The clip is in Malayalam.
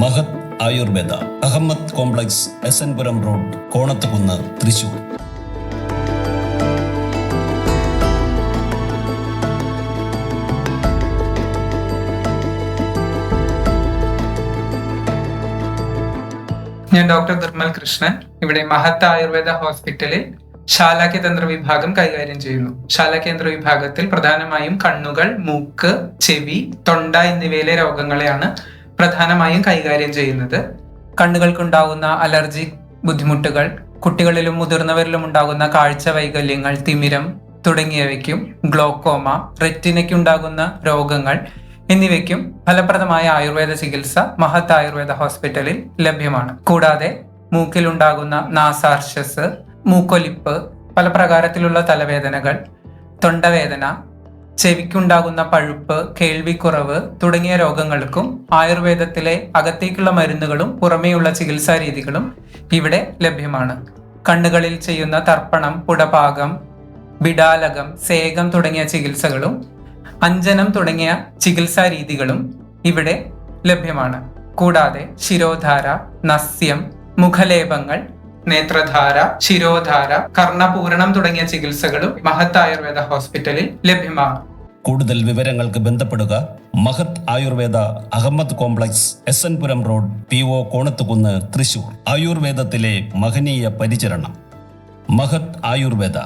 Mahat Ayurveda Ahammed complex S N Puram road Konathukunnu Thrissur. ഞാൻ ഡോക്ടർ നിർമ്മൽ കൃഷ്ണൻ. ഇവിടെ മഹത്ത ആയുർവേദ ഹോസ്പിറ്റലിൽ ശാലാക്യതന്ത്ര വിഭാഗം കൈകാര്യം ചെയ്യുന്നു. ശാലാകേന്ദ്ര വിഭാഗത്തിൽ പ്രധാനമായും കണ്ണുകൾ മൂക്ക് ചെവി തൊണ്ട എന്നിവയിലെ രോഗങ്ങളെയാണ് പ്രധാനമായും കൈകാര്യം ചെയ്യുന്നത് കണ്ണുകൾക്കുണ്ടാകുന്ന അലർജി ബുദ്ധിമുട്ടുകൾ കുട്ടികളിലും മുതിർന്നവരിലും ഉണ്ടാകുന്ന കാഴ്ച വൈകല്യങ്ങൾ തിമിരം തുടങ്ങിയവയ്ക്കും ഗ്ലോക്കോമ റെറ്റിനയ്ക്കുണ്ടാകുന്ന രോഗങ്ങൾ എന്നിവയ്ക്കും ഫലപ്രദമായ ആയുർവേദ ചികിത്സ മഹത്ത് ആയുർവേദ ഹോസ്പിറ്റലിൽ ലഭ്യമാണ്. കൂടാതെ മൂക്കിലുണ്ടാകുന്ന നാസാർഷസ് മൂക്കൊലിപ്പ് പല പ്രകാരത്തിലുള്ള തലവേദനകൾ തൊണ്ടവേദന ചെവിക്കുണ്ടാകുന്ന പഴുപ്പ് കേൾവിക്കുറവ് തുടങ്ങിയ രോഗങ്ങൾക്കും ആയുർവേദത്തിലെ അകത്തേക്കുള്ള മരുന്നുകളും പുറമേയുള്ള ചികിത്സാ രീതികളും ഇവിടെ ലഭ്യമാണ്. കണ്ണുകളിൽ ചെയ്യുന്ന തർപ്പണം പുടപാകം ബിഡാലകം സേകം തുടങ്ങിയ ചികിത്സകളും അഞ്ജനം തുടങ്ങിയ ചികിത്സാ രീതികളും ഇവിടെ ലഭ്യമാണ്. കൂടാതെ ശിരോധാര നസ്യം മുഖലേപങ്ങൾ നേത്രധാര ശിരോധാര കർണപൂരണം തുടങ്ങിയ ചികിത്സകളും മഹത് ആയുർവേദ ഹോസ്പിറ്റലിൽ ലഭ്യമാണ്. കൂടുതൽ വിവരങ്ങൾക്ക് ബന്ധപ്പെടുക Mahat Ayurveda Ahammed complex S N Puram road P O Konathukunnu Thrissur. ആയുർവേദത്തിലെ മഹനീയ പരിചരണം. മഹത് ആയുർവേദ.